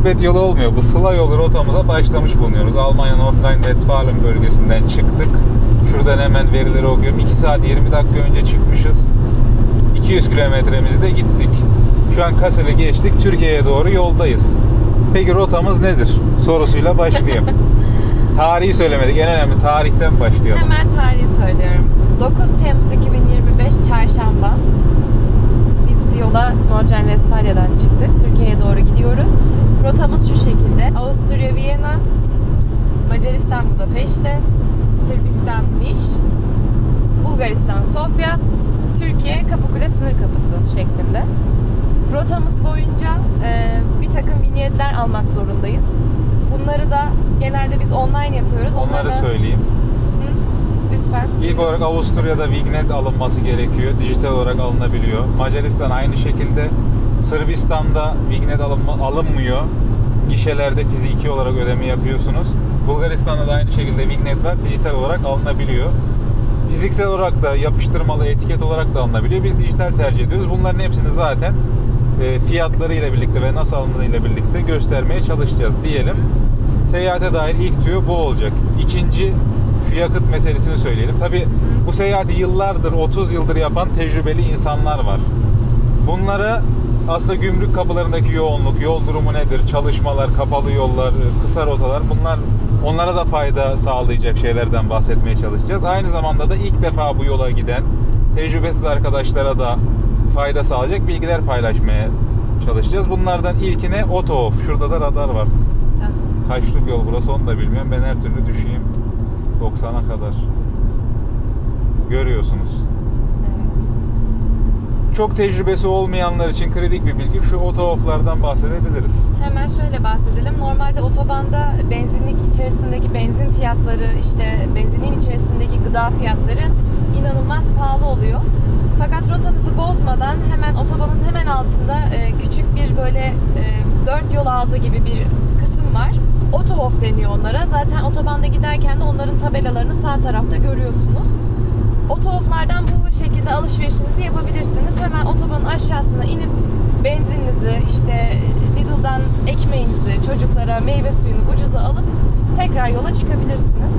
gurbet yolu olmuyor. Bu sıla yolu rotamıza başlamış bulunuyoruz. Almanya Nordrhein-Westfalen bölgesinden çıktık. Şuradan hemen verileri okuyorum. 2 saat 20 dakika önce çıkmışız. 200 kilometremizi de gittik. Şu an Kassel'i geçtik. Türkiye'ye doğru yoldayız. Peki rotamız nedir? Sorusuyla başlayayım. Tarihi söylemedik. En önemli tarihten başlayalım. Hemen tarihi söylüyorum. 9 Temmuz 2025 Çarşamba. Yola Nordrhein-Westfalia'dan çıktık. Türkiye'ye doğru gidiyoruz. Rotamız şu şekilde. Avusturya Viyana, Macaristan Budapeşte, Sırbistan Niş, Bulgaristan Sofya, Türkiye Kapıkule sınır kapısı şeklinde. Rotamız boyunca e, bir takım vinyetler almak zorundayız. Bunları da genelde biz online yapıyoruz. Onları da- söyleyeyim. Lütfen. İlk olarak Avusturya'da Vignet alınması gerekiyor. Dijital olarak alınabiliyor. Macaristan aynı şekilde. Sırbistan'da Vignet alınma, alınmıyor. Gişelerde fiziki olarak ödeme yapıyorsunuz. Bulgaristan'da da aynı şekilde Vignet var. Dijital olarak alınabiliyor. Fiziksel olarak da yapıştırmalı etiket olarak da alınabiliyor. Biz dijital tercih ediyoruz. Bunların hepsini zaten e, fiyatlarıyla birlikte ve nasıl alındığıyla birlikte göstermeye çalışacağız diyelim. Seyahate dair ilk tüyo bu olacak. İkinci şu yakıt meselesini söyleyelim. Tabi bu seyahati yıllardır, 30 yıldır yapan tecrübeli insanlar var. Bunlara aslında gümrük kapılarındaki yoğunluk, yol durumu nedir, çalışmalar, kapalı yollar, kısa rotalar bunlar onlara da fayda sağlayacak şeylerden bahsetmeye çalışacağız. Aynı zamanda da ilk defa bu yola giden tecrübesiz arkadaşlara da fayda sağlayacak bilgiler paylaşmaya çalışacağız. Bunlardan ilkine off. Şurada da radar var. Kaçlık yol burası onu da bilmiyorum. Ben her türlü düşeyim 90'a kadar. Görüyorsunuz. Evet. Çok tecrübesi olmayanlar için kritik bir bilgi. Şu auto off'lardan bahsedebiliriz. Hemen şöyle bahsedelim. Normalde otobanda benzinlik içerisindeki benzin fiyatları, işte benzinin içerisindeki gıda fiyatları inanılmaz pahalı oluyor. Fakat rotanızı bozmadan hemen otobanın hemen altında e, küçük bir böyle e, dört yol ağzı gibi bir kısım var. Otohof deniyor onlara. Zaten otobanda giderken de onların tabelalarını sağ tarafta görüyorsunuz. Otohoflardan bu şekilde alışverişinizi yapabilirsiniz. Hemen otobanın aşağısına inip benzininizi, işte Lidl'dan ekmeğinizi, çocuklara meyve suyunu ucuza alıp tekrar yola çıkabilirsiniz.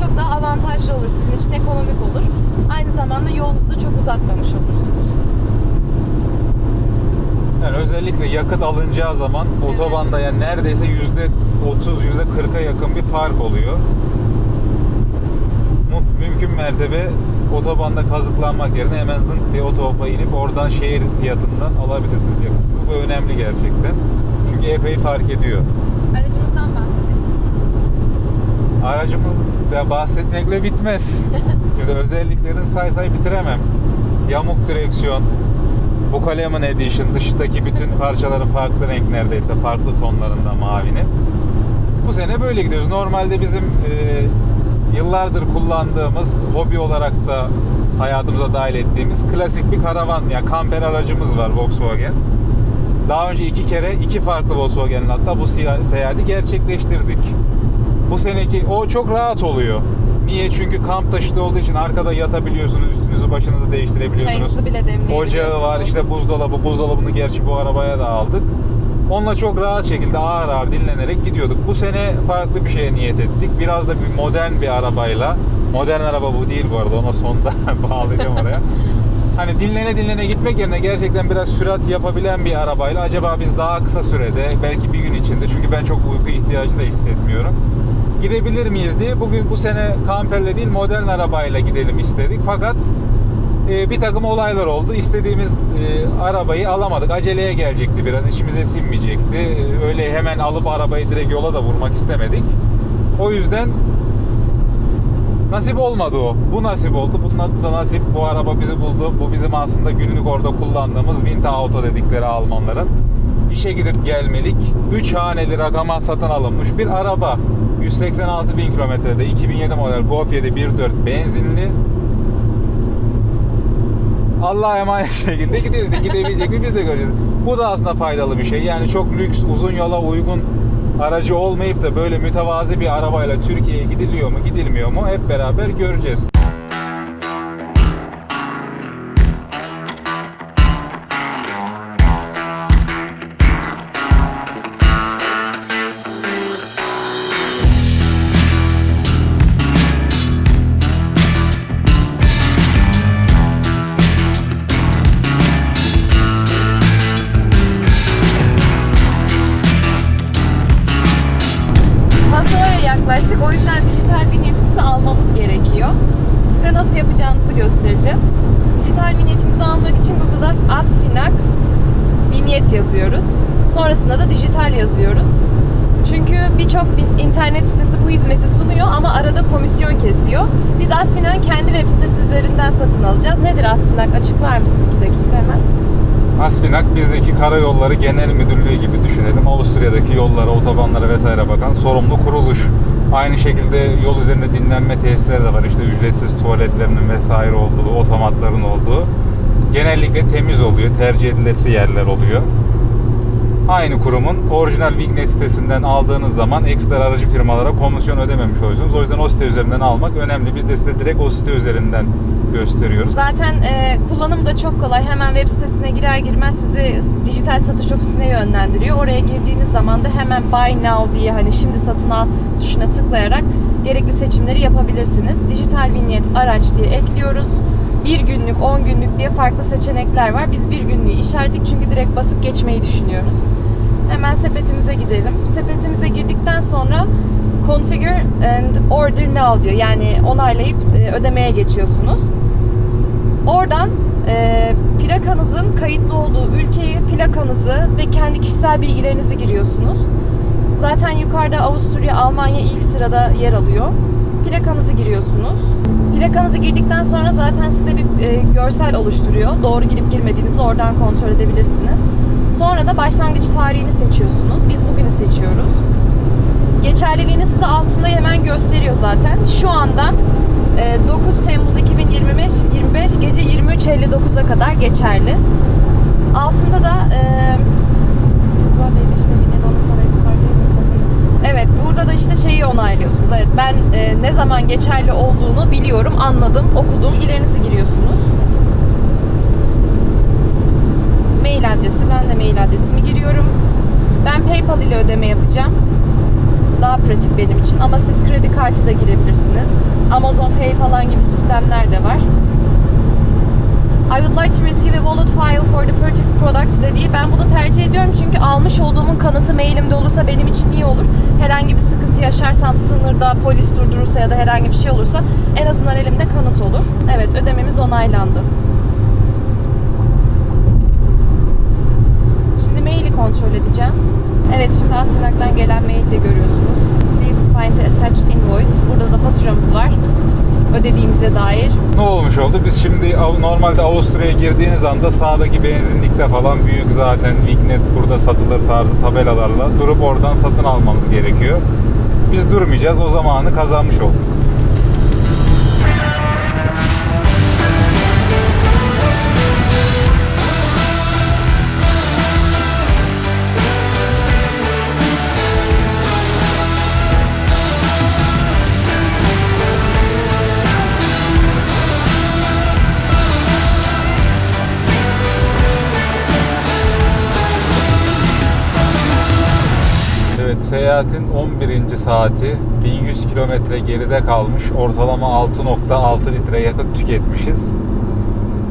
Çok daha avantajlı olur sizin için, ekonomik olur. Aynı zamanda yolunuzu da çok uzatmamış olursunuz. Yani özellikle yakıt alınacağı zaman Evet. otobanda yani neredeyse yüzde 30 yüzde 40'a yakın bir fark oluyor. Mümkün mertebe otobanda kazıklanmak yerine hemen zınk diye otoba inip oradan şehir fiyatından alabilirsiniz yakıtınızı. Bu önemli gerçekten. Çünkü epey fark ediyor. Aracımızdan bahsedelim misiniz? Aracımız ya bahsetmekle bitmez. Şimdi özelliklerini say say bitiremem. Yamuk direksiyon, bu Kaleman Edition dıştaki bütün parçaları farklı renk neredeyse farklı tonlarında mavinin. Bu sene böyle gidiyoruz. Normalde bizim e, yıllardır kullandığımız hobi olarak da hayatımıza dahil ettiğimiz klasik bir karavan ya yani kamper aracımız var Volkswagen. Daha önce iki kere iki farklı Volkswagen'le hatta bu seyahati gerçekleştirdik. Bu seneki o çok rahat oluyor. Niye? Çünkü kamp taşıtı olduğu için arkada yatabiliyorsunuz, üstünüzü başınızı değiştirebiliyorsunuz. Çayınızı bile demleyebiliyorsunuz. Ocağı var, işte buzdolabı, buzdolabını gerçi bu arabaya da aldık. Onunla çok rahat şekilde ağır ağır dinlenerek gidiyorduk. Bu sene farklı bir şeye niyet ettik. Biraz da bir modern bir arabayla. Modern araba bu değil bu arada. Ona sonda bağlayacağım oraya. Hani dinlene dinlene gitmek yerine gerçekten biraz sürat yapabilen bir arabayla acaba biz daha kısa sürede belki bir gün içinde çünkü ben çok uyku ihtiyacı da hissetmiyorum. Gidebilir miyiz diye bugün bu sene kamperle değil modern arabayla gidelim istedik. Fakat e, bir takım olaylar oldu. İstediğimiz e, arabayı alamadık. Aceleye gelecekti biraz. içimize sinmeyecekti. E, öyle hemen alıp arabayı direkt yola da vurmak istemedik. O yüzden nasip olmadı o. Bu nasip oldu. Bunun adı da nasip. Bu araba bizi buldu. Bu bizim aslında günlük orada kullandığımız Winter Auto dedikleri Almanların. İşe gidip gelmelik 3 haneli rakama satın alınmış bir araba. 186 bin kilometrede 2007 model 7 1.4 benzinli Allah'a emanet şekilde gidiyoruz. Gidebilecek mi biz de göreceğiz. Bu da aslında faydalı bir şey. Yani çok lüks, uzun yola uygun aracı olmayıp da böyle mütevazi bir arabayla Türkiye'ye gidiliyor mu, gidilmiyor mu hep beraber göreceğiz. Asfinak vinyet yazıyoruz. Sonrasında da dijital yazıyoruz. Çünkü birçok internet sitesi bu hizmeti sunuyor ama arada komisyon kesiyor. Biz Asfinak'ın kendi web sitesi üzerinden satın alacağız. Nedir Asfinak? Açıklar mısın? 2 dakika hemen. Asfinak bizdeki karayolları genel müdürlüğü gibi düşünelim. Avusturya'daki yollara, otobanlara vesaire bakan sorumlu kuruluş. Aynı şekilde yol üzerinde dinlenme tesisleri de var. İşte ücretsiz tuvaletlerinin vesaire olduğu, otomatların olduğu. Genellikle temiz oluyor, tercih edilesi yerler oluyor. Aynı kurumun orijinal Vignet sitesinden aldığınız zaman ekstra aracı firmalara komisyon ödememiş oluyorsunuz. O yüzden o site üzerinden almak önemli. Biz de size direkt o site üzerinden gösteriyoruz. Zaten e, kullanımı da çok kolay. Hemen web sitesine girer girmez sizi dijital satış ofisine yönlendiriyor. Oraya girdiğiniz zaman da hemen buy now diye hani şimdi satın al tuşuna tıklayarak gerekli seçimleri yapabilirsiniz. Dijital vinyet araç diye ekliyoruz. Bir günlük, 10 günlük diye farklı seçenekler var. Biz bir günlüğü işaretlik çünkü direkt basıp geçmeyi düşünüyoruz. Hemen sepetimize gidelim. Sepetimize girdikten sonra configure and order now diyor. Yani onaylayıp e, ödemeye geçiyorsunuz. Oradan e, plakanızın kayıtlı olduğu ülkeyi, plakanızı ve kendi kişisel bilgilerinizi giriyorsunuz. Zaten yukarıda Avusturya, Almanya ilk sırada yer alıyor. Plakanızı giriyorsunuz. Plakanızı girdikten sonra zaten size bir e, görsel oluşturuyor. Doğru girip girmediğinizi oradan kontrol edebilirsiniz. Sonra da başlangıç tarihini seçiyorsunuz. Biz bugünü seçiyoruz. Geçerliliğini size altında hemen gösteriyor zaten. Şu andan e, 9 Temmuz 2025 25 gece 23.59'a kadar geçerli. Altında da e? Evet burada da işte şeyi onaylıyorsunuz. Evet ben e, ne zaman geçerli olduğunu biliyorum, anladım, okudum. Bilgilerinizi giriyorsunuz. Mail adresi, ben de mail adresimi giriyorum. Ben PayPal ile ödeme yapacağım daha pratik benim için ama siz kredi kartı da girebilirsiniz. Amazon Pay falan gibi sistemler de var. I would like to receive a wallet file for the purchased products dediği ben bunu tercih ediyorum çünkü almış olduğumun kanıtı mailimde olursa benim için iyi olur. Herhangi bir sıkıntı yaşarsam sınırda polis durdurursa ya da herhangi bir şey olursa en azından elimde kanıt olur. Evet ödememiz onaylandı. Şimdi maili kontrol edeceğim. Evet şimdi Asfinak'tan gelen maili de görüyorsunuz. Please find the attached invoice. Burada da faturamız var. Ödediğimize dair. Ne olmuş oldu? Biz şimdi normalde Avusturya'ya girdiğiniz anda sağdaki benzinlikte falan büyük zaten Vignet burada satılır tarzı tabelalarla durup oradan satın almanız gerekiyor. Biz durmayacağız. O zamanı kazanmış olduk. Seyahatin 11. saati 1100 kilometre geride kalmış. Ortalama 6.6 litre yakıt tüketmişiz.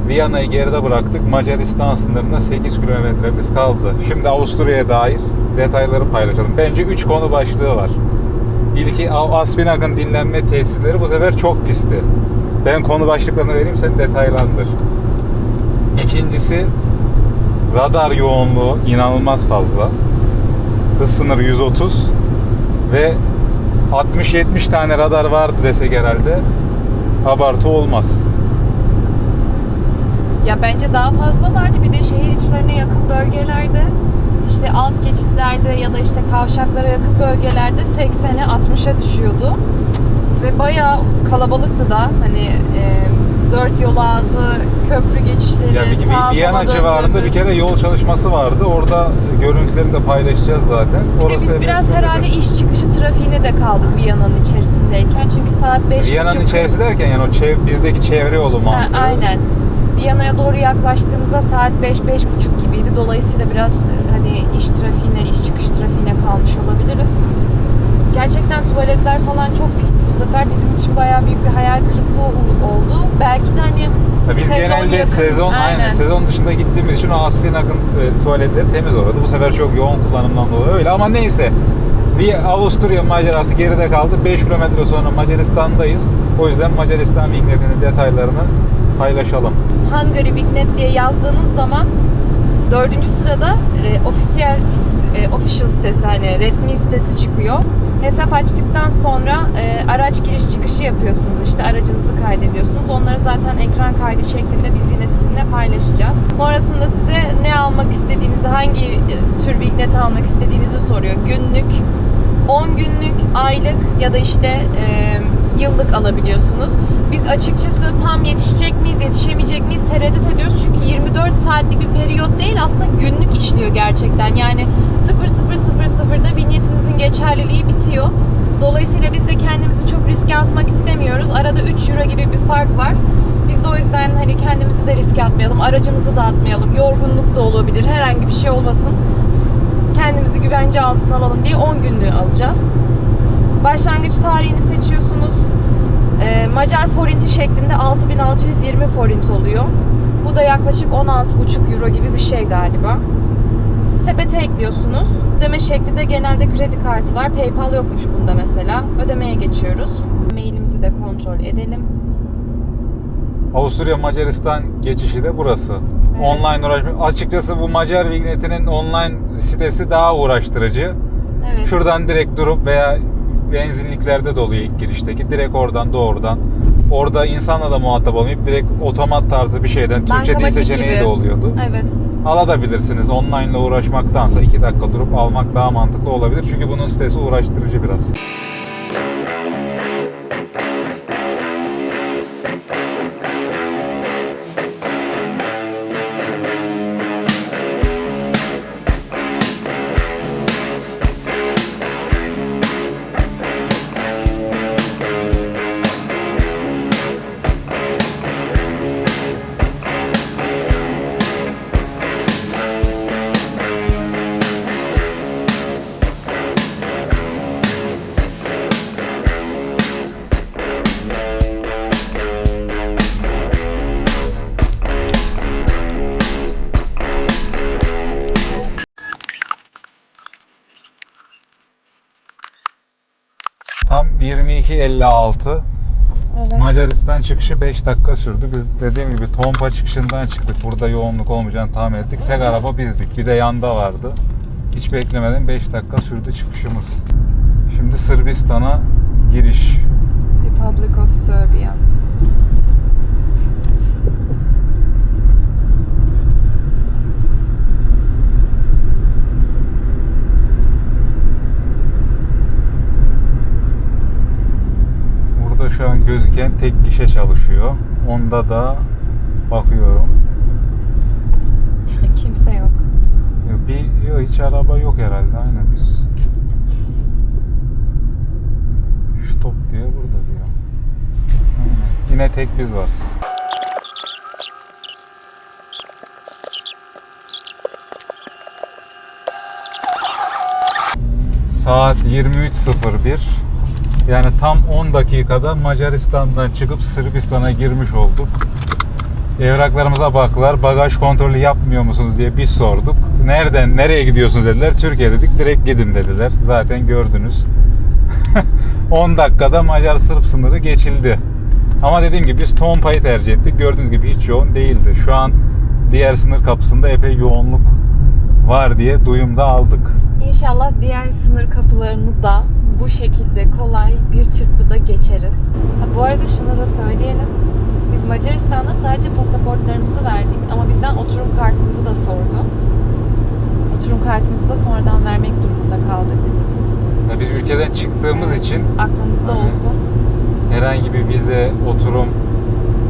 Viyana'yı geride bıraktık. Macaristan sınırında 8 kilometremiz kaldı. Şimdi Avusturya'ya dair detayları paylaşalım. Bence 3 konu başlığı var. İlki Aspinak'ın dinlenme tesisleri bu sefer çok pisti. Ben konu başlıklarını vereyim sen detaylandır. İkincisi radar yoğunluğu inanılmaz fazla hız sınırı 130 ve 60-70 tane radar vardı desek herhalde abartı olmaz. Ya bence daha fazla vardı. Bir de şehir içlerine yakın bölgelerde işte alt geçitlerde ya da işte kavşaklara yakın bölgelerde 80'e 60'a düşüyordu. Ve bayağı kalabalıktı da hani e, dört yol ağzı, köprü geçişleri, Ya bir, sağa Viyana civarında bir kere yol çalışması vardı. Orada görüntülerini de paylaşacağız zaten. Bir de biz Orası biraz herhalde de. iş çıkışı trafiğine de kaldık Viyana'nın içerisindeyken. Çünkü saat 5.30 Viyana'nın içerisi derken yani o çev, bizdeki çevre yolu Ha, mantığı. aynen. Viyana'ya doğru yaklaştığımızda saat 5-5.30 gibiydi. Dolayısıyla biraz e, hani iş trafiğine, iş çıkış trafiğine kalmış olabiliriz. Gerçekten tuvaletler falan çok pisti için bayağı büyük bir hayal kırıklığı ol- oldu. Belki de hani Ya biz sezon genelde yakın- sezon aynen. sezon dışında gittiğimiz için o Asfinak'ın e, tuvaletleri temiz oluyordu. Bu sefer çok yoğun kullanımdan dolayı öyle ama neyse. Bir Avusturya macerası geride kaldı. 5 kilometre sonra Macaristan'dayız. O yüzden Macaristan vignetinin detaylarını paylaşalım. Hungary Vignet diye yazdığınız zaman dördüncü sırada e, ofisiyel e, official sitesi hani resmi sitesi çıkıyor. Hesap açtıktan sonra e, araç giriş çıkışı yapıyorsunuz. İşte aracınızı kaydediyorsunuz. Onları zaten ekran kaydı şeklinde biz yine sizinle paylaşacağız. Sonrasında size ne almak istediğinizi, hangi e, tür vignet almak istediğinizi soruyor. Günlük, 10 günlük, aylık ya da işte e, yıllık alabiliyorsunuz. Biz açıkçası tam yetişecek miyiz, yetişemeyecek miyiz tereddüt ediyoruz. Çünkü 24 saatlik bir periyot değil aslında günlük işliyor gerçekten. Yani 0000'da vinyetinizin geçerliliği bitiyor. Dolayısıyla biz de kendimizi çok riske atmak istemiyoruz. Arada 3 euro gibi bir fark var. Biz de o yüzden hani kendimizi de riske atmayalım, aracımızı da atmayalım. Yorgunluk da olabilir, herhangi bir şey olmasın. Kendimizi güvence altına alalım diye 10 günlüğü alacağız. Başlangıç tarihini seçiyorsunuz. Ee, Macar forinti şeklinde 6620 forint oluyor. Bu da yaklaşık 16,5 euro gibi bir şey galiba. Sepete ekliyorsunuz. Ödeme şekli de genelde kredi kartı var. PayPal yokmuş bunda mesela. Ödemeye geçiyoruz. Mailimizi de kontrol edelim. Avusturya Macaristan geçişi de burası. Evet. Online uğraşma. Açıkçası bu Macar vignetinin online sitesi daha uğraştırıcı. Evet. Şuradan direkt durup veya benzinliklerde de oluyor ilk girişteki. Direkt oradan doğrudan. Orada insanla da muhatap olmayıp direkt otomat tarzı bir şeyden Türkçe dil seçeneği gibi. de oluyordu. Evet. Alabilirsiniz. Online ile uğraşmaktansa 2 dakika durup almak daha mantıklı olabilir. Çünkü bunun sitesi uğraştırıcı biraz. Çıkışı 5 dakika sürdü. Biz dediğim gibi Tompa çıkışından çıktık. Burada yoğunluk olmayacağını tahmin ettik. Tek araba bizdik. Bir de yanda vardı. Hiç beklemeden 5 dakika sürdü çıkışımız. Şimdi Sırbistan'a giriş. Republic of Serbia. Burada şu an gözüken tek gişe çalışıyor. Onda da bakıyorum. Kimse yok. Bir yok hiç araba yok herhalde. Aynen biz stop diye burada diyor. Aynen. Yine tek biz varız. Saat 23.01. Yani tam 10 dakikada Macaristan'dan çıkıp Sırbistan'a girmiş olduk. Evraklarımıza baktılar. Bagaj kontrolü yapmıyor musunuz diye biz sorduk. Nereden, nereye gidiyorsunuz dediler. Türkiye dedik. Direkt gidin dediler. Zaten gördünüz. 10 dakikada Macar-Sırp sınırı geçildi. Ama dediğim gibi biz Tompa'yı tercih ettik. Gördüğünüz gibi hiç yoğun değildi. Şu an diğer sınır kapısında epey yoğunluk var diye duyumda aldık. İnşallah diğer sınır kapılarını da bu şekilde kolay bir çırpıda geçeriz. Ha, bu arada şunu da söyleyelim. Biz Macaristan'da sadece pasaportlarımızı verdik ama bizden oturum kartımızı da sordu. Oturum kartımızı da sonradan vermek durumunda kaldık. Ya biz ülkeden çıktığımız için Aklımızda Aynen. olsun. herhangi bir vize, oturum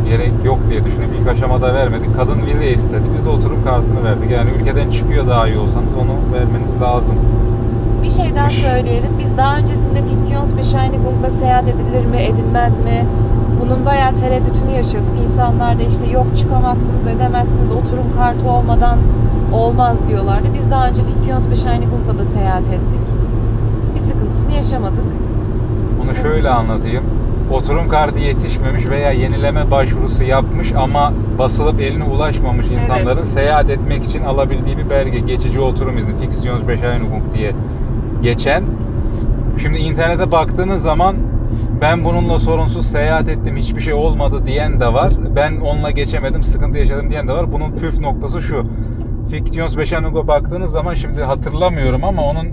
gerek yok diye düşünüp ilk aşamada vermedik. Kadın vize istedi. Biz de oturum kartını verdik. Yani ülkeden çıkıyor daha iyi olsanız onu vermeniz lazım. Bir şey daha söyleyelim. Biz daha öncesinde Fittionsbescheinigung'la seyahat edilir mi, edilmez mi? Bunun bayağı tereddütünü yaşıyorduk. İnsanlar da işte yok çıkamazsınız, edemezsiniz, oturum kartı olmadan olmaz diyorlardı. Biz daha önce Fittionsbescheinigung'la da seyahat ettik. Bir sıkıntısını yaşamadık. Bunu şöyle anlatayım. Oturum kartı yetişmemiş veya yenileme başvurusu yapmış ama basılıp eline ulaşmamış insanların Evet. seyahat etmek için alabildiği bir belge. Geçici oturum izni, Fiksyonsbescheinigung diye geçen Şimdi internete baktığınız zaman ben bununla sorunsuz seyahat ettim hiçbir şey olmadı diyen de var. Ben onunla geçemedim sıkıntı yaşadım diyen de var. Bunun püf noktası şu. Fictions Beşanug'a baktığınız zaman şimdi hatırlamıyorum ama onun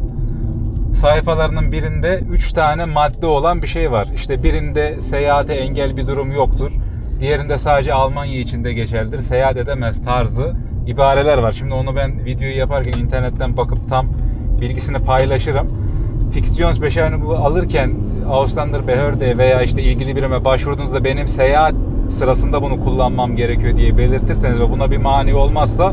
sayfalarının birinde 3 tane madde olan bir şey var. İşte birinde seyahate engel bir durum yoktur. Diğerinde sadece Almanya içinde geçerlidir. Seyahat edemez tarzı ibareler var. Şimdi onu ben videoyu yaparken internetten bakıp tam bilgisini paylaşırım. Fictions Beşanug'u alırken Auslander Behörde veya işte ilgili birime başvurduğunuzda benim seyahat sırasında bunu kullanmam gerekiyor diye belirtirseniz ve buna bir mani olmazsa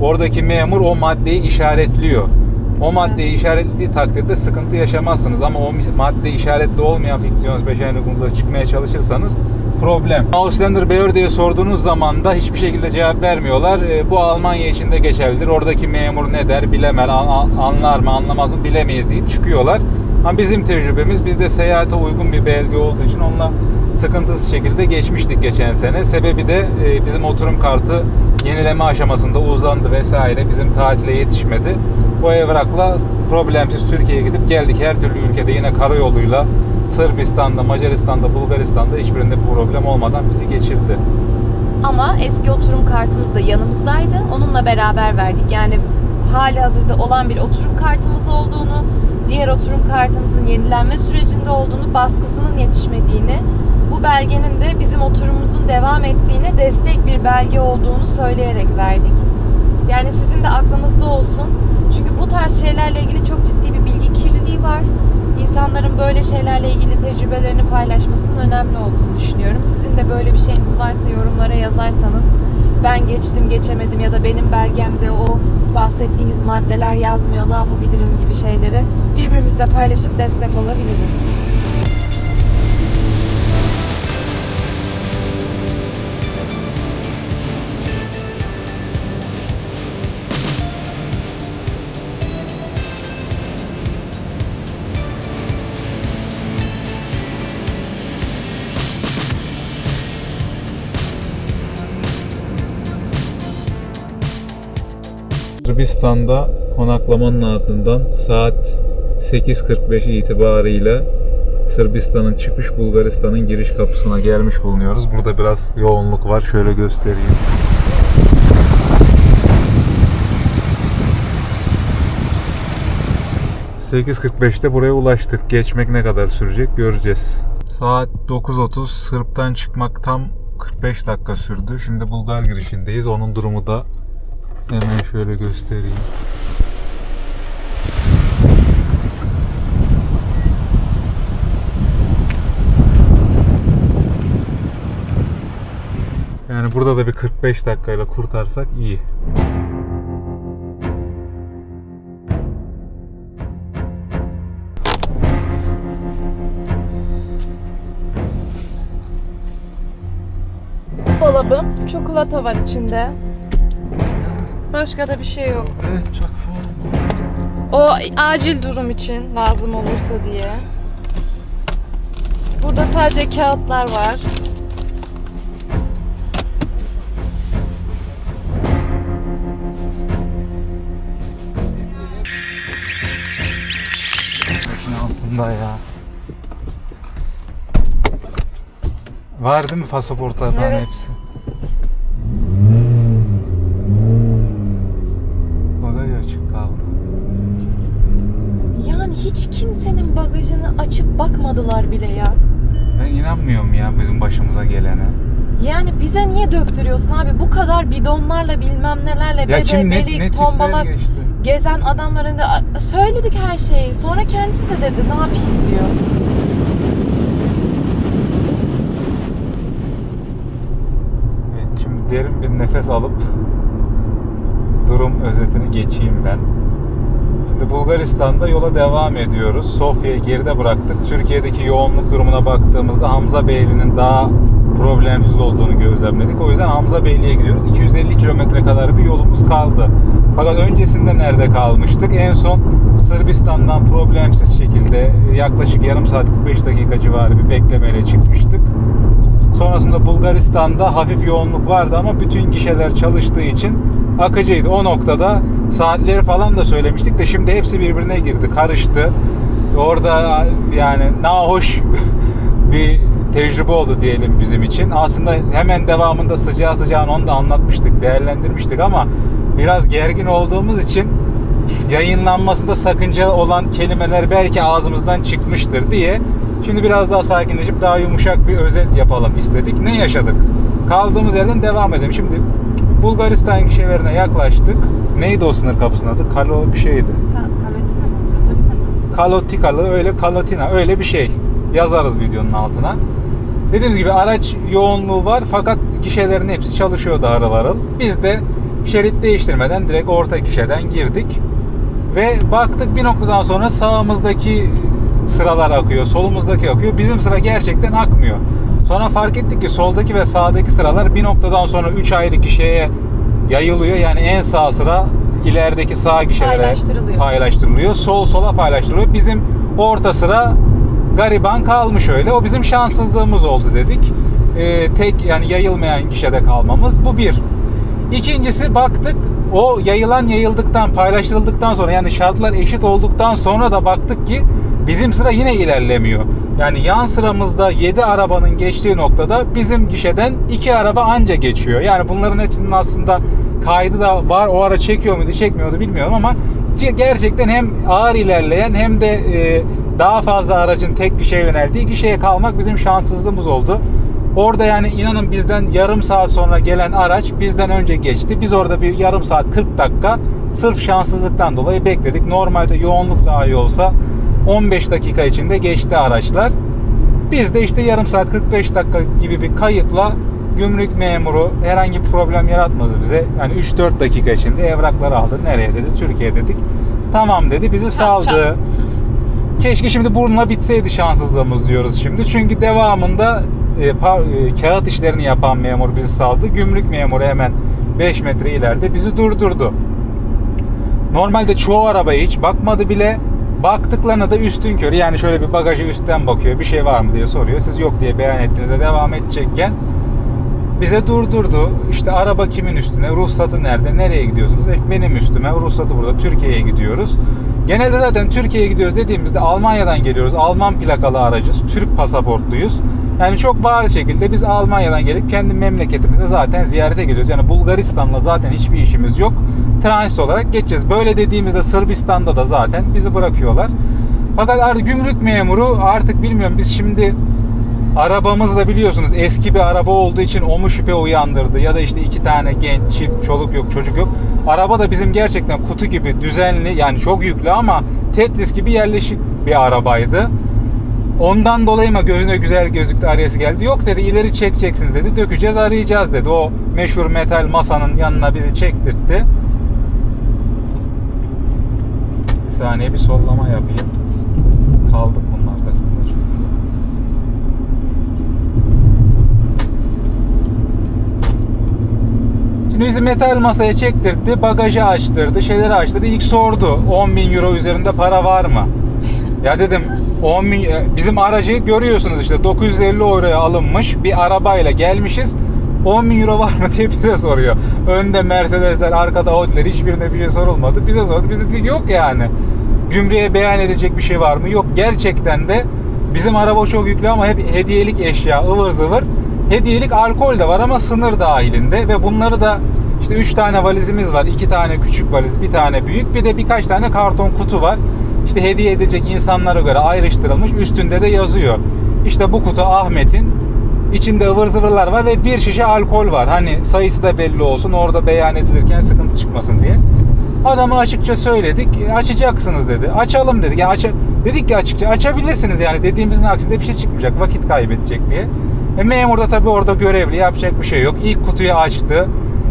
oradaki memur o maddeyi işaretliyor. O maddeyi işaretlediği takdirde sıkıntı yaşamazsınız ama o madde işaretli olmayan Fictions Beşanug'la çıkmaya çalışırsanız problem. Auslander Behörde'ye sorduğunuz zaman da hiçbir şekilde cevap vermiyorlar. E, bu Almanya için de geçerlidir. Oradaki memur ne der bilemez, an- an- anlar mı anlamaz mı bilemeyiz deyip çıkıyorlar. Ama bizim tecrübemiz bizde seyahate uygun bir belge olduğu için onunla sıkıntısız şekilde geçmiştik geçen sene. Sebebi de e, bizim oturum kartı yenileme aşamasında uzandı vesaire. Bizim tatile yetişmedi. O evrakla problemsiz Türkiye'ye gidip geldik. Her türlü ülkede yine karayoluyla Sırbistan'da, Macaristan'da, Bulgaristan'da hiçbirinde problem olmadan bizi geçirdi. Ama eski oturum kartımız da yanımızdaydı. Onunla beraber verdik. Yani hali hazırda olan bir oturum kartımız olduğunu, diğer oturum kartımızın yenilenme sürecinde olduğunu, baskısının yetişmediğini, bu belgenin de bizim oturumumuzun devam ettiğine destek bir belge olduğunu söyleyerek verdik. Yani sizin de aklınızda olsun. Çünkü bu tarz şeylerle ilgili çok ciddi bir bilgi kirliliği var. İnsanların böyle şeylerle ilgili tecrübelerini paylaşmasının önemli olduğunu düşünüyorum. Sizin de böyle bir şeyiniz varsa yorumlara yazarsanız ben geçtim geçemedim ya da benim belgemde o bahsettiğiniz maddeler yazmıyor ne yapabilirim gibi şeyleri birbirimizle paylaşıp destek olabiliriz. Sırbistan'da konaklamanın ardından saat 8.45 itibarıyla Sırbistan'ın çıkış Bulgaristan'ın giriş kapısına gelmiş bulunuyoruz. Burada biraz yoğunluk var. Şöyle göstereyim. ...8.45'te buraya ulaştık. Geçmek ne kadar sürecek göreceğiz. Saat 9.30 Sırp'tan çıkmak tam 45 dakika sürdü. Şimdi Bulgar girişindeyiz. Onun durumu da Hemen şöyle göstereyim. Yani burada da bir 45 dakikayla kurtarsak iyi. Dolabım, çikolata var içinde. Başka da bir şey yok. Evet çok. O acil durum için lazım olursa diye. Burada sadece kağıtlar var. Altında ya. Var değil mi pasaportlar falan Evet. hepsi? Bagaj açık kaldı. Yani hiç kimsenin bagajını açıp bakmadılar bile ya. Ben inanmıyorum ya bizim başımıza gelene. Yani bize niye döktürüyorsun abi? Bu kadar bidonlarla bilmem nelerle Ya kim ne, bedebelik, ne tombalak geçti. gezen adamların da "A- söyledik her şeyi. Sonra kendisi de dedi ne yapayım diyor. Evet şimdi derin bir nefes alıp durum özetini geçeyim ben. Şimdi Bulgaristan'da yola devam ediyoruz. Sofya'yı geride bıraktık. Türkiye'deki yoğunluk durumuna baktığımızda Hamza Beyli'nin daha problemsiz olduğunu gözlemledik. O yüzden Hamza Beyli'ye gidiyoruz. 250 kilometre kadar bir yolumuz kaldı. Fakat öncesinde nerede kalmıştık? En son Sırbistan'dan problemsiz şekilde yaklaşık yarım saat 45 dakika civarı bir beklemeyle çıkmıştık. Sonrasında Bulgaristan'da hafif yoğunluk vardı ama bütün gişeler çalıştığı için akıcıydı. O noktada saatleri falan da söylemiştik de şimdi hepsi birbirine girdi, karıştı. orada yani nahoş bir tecrübe oldu diyelim bizim için. Aslında hemen devamında sıcağı sıcağına onu da anlatmıştık, değerlendirmiştik ama biraz gergin olduğumuz için yayınlanmasında sakınca olan kelimeler belki ağzımızdan çıkmıştır diye şimdi biraz daha sakinleşip daha yumuşak bir özet yapalım istedik. Ne yaşadık? Kaldığımız yerden devam edelim. Şimdi Bulgaristan gişelerine yaklaştık. Neydi o sınır kapısının adı? Kalo bir şeydi. Ka- Karotina mı? Katalina mı? Kalotikalı öyle Kalotina öyle bir şey. Yazarız videonun altına. Dediğimiz gibi araç yoğunluğu var fakat gişelerin hepsi çalışıyordu harıl harıl. Biz de şerit değiştirmeden direkt orta gişeden girdik. Ve baktık bir noktadan sonra sağımızdaki sıralar akıyor, solumuzdaki akıyor. Bizim sıra gerçekten akmıyor. Sonra fark ettik ki soldaki ve sağdaki sıralar bir noktadan sonra 3 ayrı gişeye yayılıyor. Yani en sağ sıra ilerideki sağ gişelere Paylaştırılıyor. paylaştırılıyor. Sol sola paylaştırılıyor. Bizim orta sıra gariban kalmış öyle. O bizim şanssızlığımız oldu dedik. Ee, tek yani yayılmayan gişede kalmamız. Bu bir. İkincisi baktık o yayılan yayıldıktan paylaştırıldıktan sonra yani şartlar eşit olduktan sonra da baktık ki bizim sıra yine ilerlemiyor. Yani yan sıramızda 7 arabanın geçtiği noktada bizim gişeden 2 araba anca geçiyor. Yani bunların hepsinin aslında kaydı da var. O ara çekiyor muydu çekmiyordu bilmiyorum ama gerçekten hem ağır ilerleyen hem de e, daha fazla aracın tek gişeye yöneldiği gişeye kalmak bizim şanssızlığımız oldu. Orada yani inanın bizden yarım saat sonra gelen araç bizden önce geçti. Biz orada bir yarım saat 40 dakika sırf şanssızlıktan dolayı bekledik. Normalde yoğunluk daha iyi olsa 15 dakika içinde geçti araçlar. Biz de işte yarım saat 45 dakika gibi bir kayıpla gümrük memuru herhangi bir problem yaratmadı bize. Yani 3-4 dakika içinde evrakları aldı. Nereye dedi? Türkiye dedik. Tamam dedi. Bizi saldı. çat. Keşke şimdi burnuna bitseydi şanssızlığımız diyoruz şimdi. Çünkü devamında e, pa- e, kağıt işlerini yapan memur bizi saldı. Gümrük memuru hemen 5 metre ileride bizi durdurdu. Normalde çoğu arabaya hiç bakmadı bile. Baktıklarına da üstün körü yani şöyle bir bagajı üstten bakıyor bir şey var mı diye soruyor. Siz yok diye beyan ettiğinizde devam edecekken bize durdurdu. İşte araba kimin üstüne, ruhsatı nerede, nereye gidiyorsunuz? E, benim üstüme, ruhsatı burada, Türkiye'ye gidiyoruz. Genelde zaten Türkiye'ye gidiyoruz dediğimizde Almanya'dan geliyoruz. Alman plakalı aracız, Türk pasaportluyuz. Yani çok bariz şekilde biz Almanya'dan gelip kendi memleketimizde zaten ziyarete gidiyoruz. Yani Bulgaristan'la zaten hiçbir işimiz yok. Transit olarak geçeceğiz. Böyle dediğimizde Sırbistan'da da zaten bizi bırakıyorlar. Fakat artık gümrük memuru artık bilmiyorum biz şimdi Arabamız da biliyorsunuz eski bir araba olduğu için o mu şüphe uyandırdı ya da işte iki tane genç çift çoluk yok çocuk yok. Araba da bizim gerçekten kutu gibi düzenli yani çok yüklü ama Tetris gibi yerleşik bir arabaydı. Ondan dolayı mı gözüne güzel gözüktü arayası geldi. Yok dedi ileri çekeceksiniz dedi. Dökeceğiz arayacağız dedi. O meşhur metal masanın yanına bizi çektirtti. Bir saniye bir sollama yapayım. Kaldık bunun arkasında çünkü. Şimdi bizi metal masaya çektirdi, bagajı açtırdı, şeyleri açtırdı. İlk sordu 10 bin euro üzerinde para var mı? Ya dedim 10 bin, e, bizim aracı görüyorsunuz işte 950 euroya alınmış bir arabayla gelmişiz. 10 bin euro var mı diye bize soruyor. Önde Mercedesler, arkada Audi'ler hiçbirine bir şey sorulmadı. Bize sordu. Biz de dedik yok yani. Gümrüğe beyan edecek bir şey var mı? Yok. Gerçekten de bizim araba çok yüklü ama hep hediyelik eşya, ıvır zıvır. Hediyelik alkol de var ama sınır dahilinde ve bunları da işte 3 tane valizimiz var. 2 tane küçük valiz, bir tane büyük. Bir de birkaç tane karton kutu var. İşte hediye edecek insanlara göre ayrıştırılmış. Üstünde de yazıyor. İşte bu kutu Ahmet'in. İçinde ıvır zıvırlar var ve bir şişe alkol var. Hani sayısı da belli olsun. Orada beyan edilirken sıkıntı çıkmasın diye. Adama açıkça söyledik. "E, Açacaksınız dedi. Açalım dedik. Yani aça- dedik ki açıkça açabilirsiniz yani dediğimizin aksinde bir şey çıkmayacak. Vakit kaybedecek diye. E, memur da tabii orada görevli. Yapacak bir şey yok. İlk kutuyu açtı.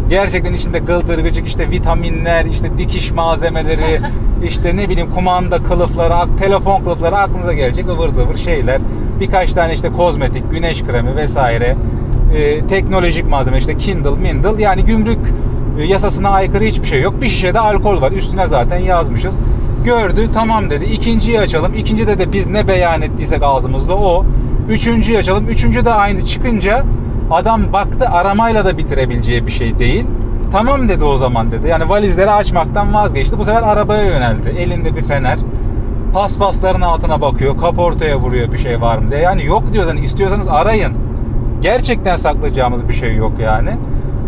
Gerçekten içinde gıldırgıcık işte vitaminler, işte dikiş malzemeleri, işte ne bileyim kumanda kılıfları, telefon kılıfları aklınıza gelecek ıvır zıvır şeyler. Birkaç tane işte kozmetik, güneş kremi vesaire. E, teknolojik malzeme işte Kindle, Mindle yani gümrük e, yasasına aykırı hiçbir şey yok. Bir şişe de alkol var. Üstüne zaten yazmışız. Gördü tamam dedi. İkinciyi açalım. İkincide de biz ne beyan ettiysek ağzımızda o. Üçüncüyü açalım. Üçüncü de aynı çıkınca adam baktı aramayla da bitirebileceği bir şey değil. Tamam dedi o zaman dedi. Yani valizleri açmaktan vazgeçti. Bu sefer arabaya yöneldi. Elinde bir fener. Paspasların altına bakıyor. Kaportaya vuruyor bir şey var mı diye. Yani yok diyorsanız istiyorsanız arayın. Gerçekten saklayacağımız bir şey yok yani.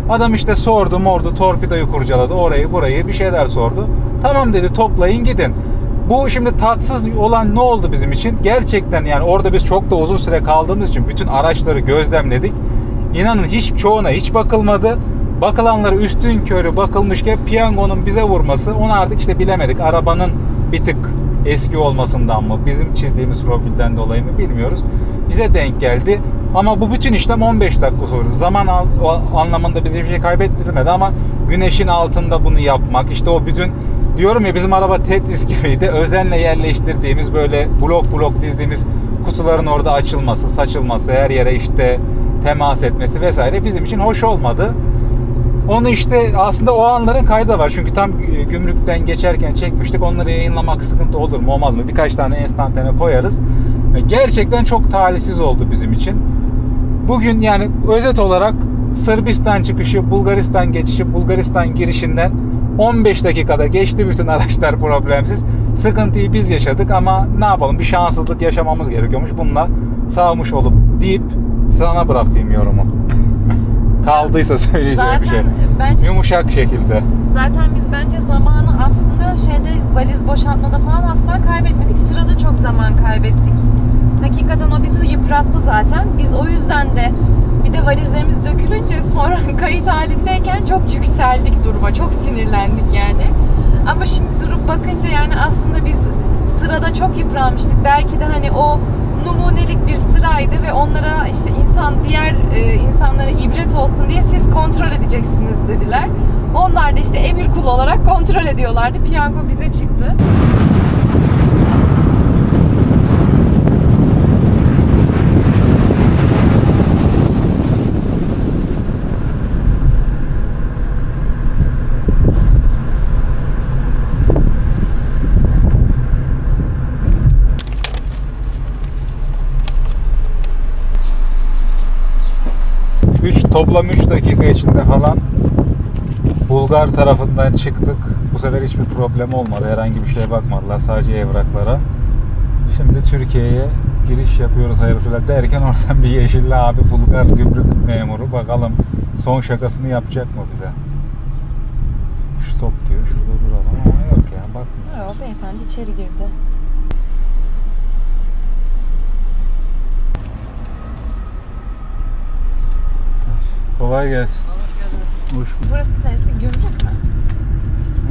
Adam işte sordu mordu torpidoyu kurcaladı orayı burayı bir şeyler sordu. Tamam dedi toplayın gidin. Bu şimdi tatsız olan ne oldu bizim için? Gerçekten yani orada biz çok da uzun süre kaldığımız için bütün araçları gözlemledik. İnanın hiç çoğuna hiç bakılmadı. Bakılanlara üstün körü bakılmışken piyangonun bize vurması onu artık işte bilemedik. Arabanın bir tık eski olmasından mı bizim çizdiğimiz profilden dolayı mı bilmiyoruz. Bize denk geldi. Ama bu bütün işlem 15 dakika sürdü. Zaman anlamında bize bir şey kaybettirmedi ama güneşin altında bunu yapmak işte o bütün diyorum ya bizim araba Tetris gibiydi. Özenle yerleştirdiğimiz böyle blok blok dizdiğimiz kutuların orada açılması, saçılması, her yere işte temas etmesi vesaire bizim için hoş olmadı. Onu işte aslında o anların kaydı da var. Çünkü tam e, gümrükten geçerken çekmiştik. Onları yayınlamak sıkıntı olur mu olmaz mı? Birkaç tane enstantane koyarız. E, Gerçekten çok talihsiz oldu bizim için. Bugün yani özet olarak Sırbistan çıkışı, Bulgaristan geçişi, Bulgaristan girişinden 15 dakikada geçti bütün araçlar problemsiz. Sıkıntıyı biz yaşadık ama ne yapalım bir şanssızlık yaşamamız gerekiyormuş. Bununla sağmış olup deyip sana bırakayım yorumu. Kaldıysa söyleyeceğim bir şey. Zaten bence Yumuşak şekilde. Zaten biz bence zamanı aslında şeyde valiz boşaltmada falan asla kaybetmedik. Sırada çok zaman kaybettik. Hakikaten o bizi yıprattı zaten. Biz o yüzden de valizlerimiz dökülünce sonra kayıt halindeyken çok yükseldik duruma. Çok sinirlendik yani. Ama şimdi durup bakınca yani aslında biz sırada çok yıpranmıştık. Belki de hani o numunelik bir sıraydı ve onlara işte insan diğer e, insanlara ibret olsun diye siz kontrol edeceksiniz dediler. Onlar da işte emir kulu olarak kontrol ediyorlardı. Piyango bize çıktı. Toplam 3 dakika içinde falan Bulgar tarafından çıktık. Bu sefer hiçbir problem olmadı. Herhangi bir şeye bakmadılar. Sadece evraklara. Şimdi Türkiye'ye giriş yapıyoruz hayırlısıyla derken oradan bir yeşilli abi Bulgar gümrük memuru bakalım son şakasını yapacak mı bize? Stop diyor. Şurada duralım ama yok ya bakmıyor. Yok beyefendi içeri girdi. Kolay gelsin. Hoş bulduk. Burası neresi? Gümrük mü?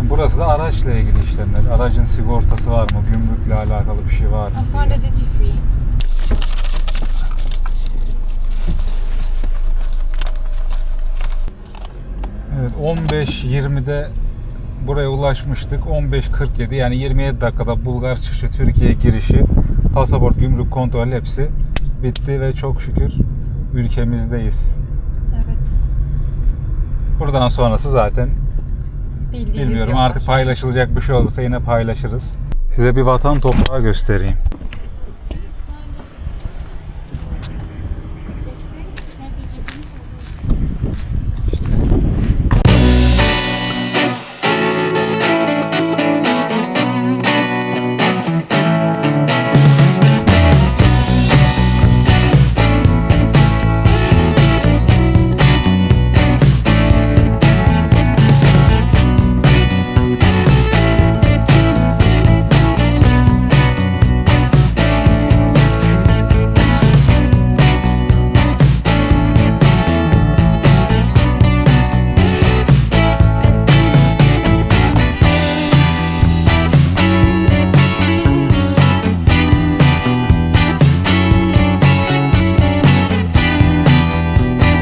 Burası da araçla ilgili işlemler. Aracın sigortası var mı? Gümrükle alakalı bir şey var mı? Ha, sonra duty free. Evet 15-20'de buraya ulaşmıştık. 15.47 yani 27 dakikada Bulgar çıkışı Türkiye girişi pasaport, gümrük kontrol hepsi bitti ve çok şükür ülkemizdeyiz. Buradan sonrası zaten Bildiğiniz bilmiyorum yollar. artık paylaşılacak bir şey olursa yine paylaşırız. Size bir vatan toprağı göstereyim.